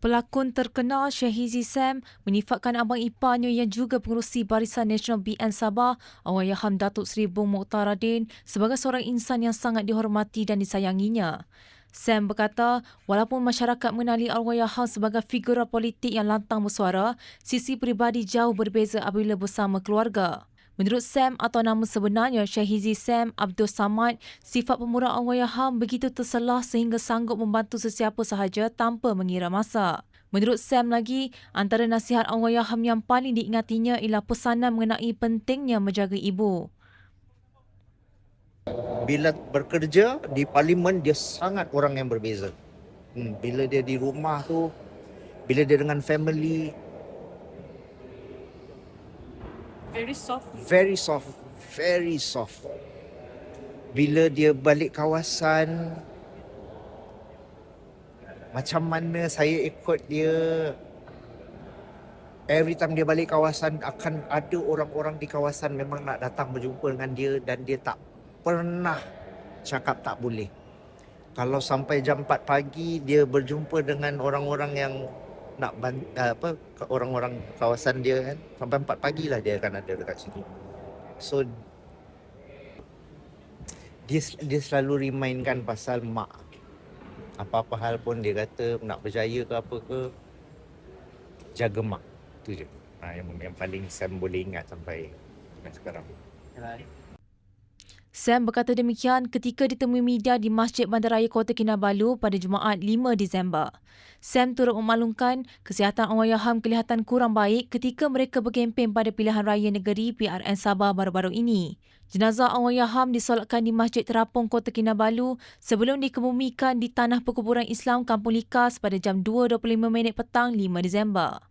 Pelakon terkenal Syahizi Sam menyifatkan abang iparnya yang juga pengerusi Barisan Nasional BN Sabah, Allahyarham Datuk Seri Bung Mukhtaradin sebagai seorang insan yang sangat dihormati dan disayanginya. Sam berkata, walaupun masyarakat mengenali Allahyarham sebagai figura politik yang lantang bersuara, sisi peribadi jauh berbeza apabila bersama keluarga. Menurut Sam atau nama sebenarnya Syahizi Sam Abdul Samad, sifat pemurah Allahyarham begitu terselah sehingga sanggup membantu sesiapa sahaja tanpa mengira masa. Menurut Sam lagi, antara nasihat Allahyarham yang paling diingatinya ialah pesanan mengenai pentingnya menjaga ibu. Bila bekerja di parlimen dia sangat orang yang berbeza. Hmm, bila dia di rumah tu, bila dia dengan family, Very soft. very soft, very soft. Bila dia balik kawasan, macam mana saya ikut dia, every time dia balik kawasan akan ada orang-orang di kawasan memang nak datang berjumpa dengan dia dan dia tak pernah cakap tak boleh. Kalau sampai jam 4 pagi dia berjumpa dengan orang-orang yang nak ban, uh, apa orang-orang kawasan dia kan sampai 4 pagi lah dia akan ada dekat sini. So dia dia selalu remindkan pasal mak. Apa-apa hal pun dia kata nak berjaya ke apa ke jaga mak. Tu je. Ha, yang, yang paling Sam boleh ingat sampai sekarang. Sam berkata demikian ketika ditemui media di Masjid Bandaraya Kota Kinabalu pada Jumaat 5 Disember. Sam turut memaklumkan kesihatan Allahyarham kelihatan kurang baik ketika mereka berkempen pada pilihan raya negeri PRN Sabah baru-baru ini. Jenazah Allahyarham disolatkan di Masjid Terapung Kota Kinabalu sebelum dikebumikan di Tanah Perkuburan Islam Kampung Likas pada jam 2.25 petang 5 Disember.